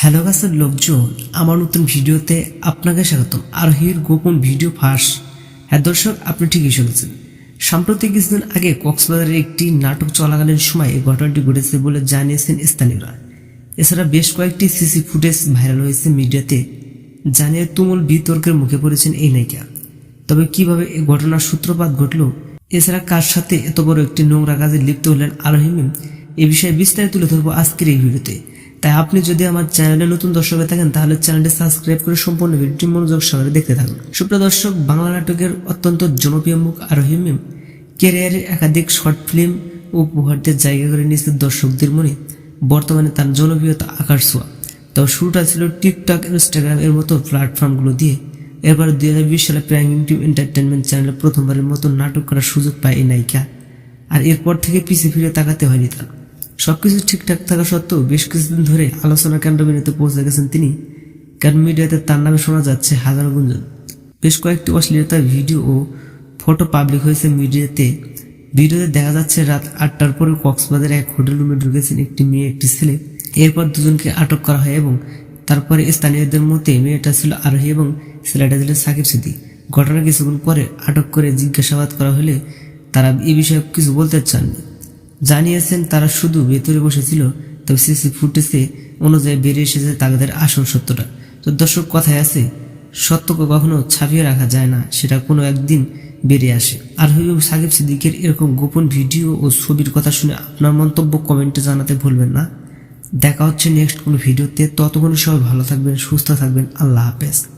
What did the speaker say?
Hello গাছের লোকজন। আমার নতুন ভিডিওতে আপনাকে স্বাগতম। আরোহীর গোপন ভিডিও ফাঁস। হ্যাঁ দর্শক, আপনি ঠিকই শুনেছেন। সাম্প্রতিক কিছুদিন আগে কক্সবাজারের একটি নাটক চলাকালীন সময় এই ঘটনাটি ঘটেছে বলে জানিয়েছেন স্থানীয়রা। এছাড়া বেশ কয়েকটি সিসি ফুটেজ ভাইরাল হয়েছে মিডিয়াতে। জানিয়ে তুমুল বিতর্কের মুখে পড়েছেন এই নায়িকা। তবে কীভাবে এই ঘটনার সূত্রপাত ঘটল, এছাড়া কার সাথে এত বড় একটি নোংরা কাজে লিপ্ত হলেন আরোহী মিম এ বিষয়ে বিস্তারিত তুলে ধরবো আজকের এই ভিডিওতে। তাই আপনি যদি আমার চ্যানেলে নতুন দর্শক হয়ে থাকেন, তাহলে চ্যানেলটি সাবস্ক্রাইব করে সম্পূর্ণ ভিডিওটি মনোযোগ সহকারে দেখতে থাকুন। সুপ্রিয় দর্শক, বাংলা নাটকের অত্যন্ত জনপ্রিয় মুখ আরোহী মিম ক্যারিয়ারের একাধিক শর্ট ফিল্ম উপহারদের জায়গা করে নিয়েছে দর্শকদের মনে। বর্তমানে তার জনপ্রিয়তা আকার ছোঁয়া। তবে শুরুটা ছিল টিকটক ইনস্টাগ্রাম এর মতো প্ল্যাটফর্মগুলো দিয়ে। এরপর দুই হাজার বিশ সালে প্রাইম ইউটিউব এন্টারটেনমেন্ট চ্যানেলে প্রথমবারের মতো নাটক করার সুযোগ পায় এই নায়িকা। আর এরপর থেকে পিছিয়ে ফিরে তাকাতে হয়নি তার। সবকিছু ঠিকঠাক থাকা সত্ত্বেও বেশ কিছুদিন ধরে আলোচনার কেন্দ্রবিন্দুতে পৌঁছে গেছেন তিনি। কারণ মিডিয়াতে তার নামে শোনা যাচ্ছে হাজার গুঞ্জন। বেশ কয়েকটি অশ্লীলতার ভিডিও ও ফটো পাবলিক হয়েছে মিডিয়াতে। ভিডিওতে দেখা যাচ্ছে রাত আটটার পরে কক্সবাজারে এক হোটেল রুমে ঢুকেছেন একটি মেয়ে, একটি ছেলে। এরপর দুজনকে আটক করা হয় এবং তারপরে স্থানীয়দের মতে মেয়েটা ছিল আরোহী এবং ছেলেটা ছিল সাকিব সিদ্দিক। ঘটনা কিছুক্ষণ পরে আটক করে জিজ্ঞাসাবাদ করা হলে তারা এ বিষয়ে কিছু বলতে চাননি। জানিয়েছেন তারা শুধু ভেতরে বসেছিল, তবে সিসি ফুটেজে অনুযায়ী বেরিয়ে এসেছে তাদের আসল সত্যটা। তো দর্শক, কথায় আছে, সত্যকে কখনো ছাপিয়ে রাখা যায় না, সেটা কোনো একদিন বেরিয়ে আসে। আর হইব সাকিব সিদ্দিকের এরকম গোপন ভিডিও ও ছবির কথা শুনে আপনার মন্তব্য কমেন্টে জানাতে ভুলবেন না। দেখা হচ্ছে নেক্সট কোনো ভিডিওতে, ততক্ষণ সবাই ভালো থাকবেন, সুস্থ থাকবেন, আল্লাহ হাফেজ।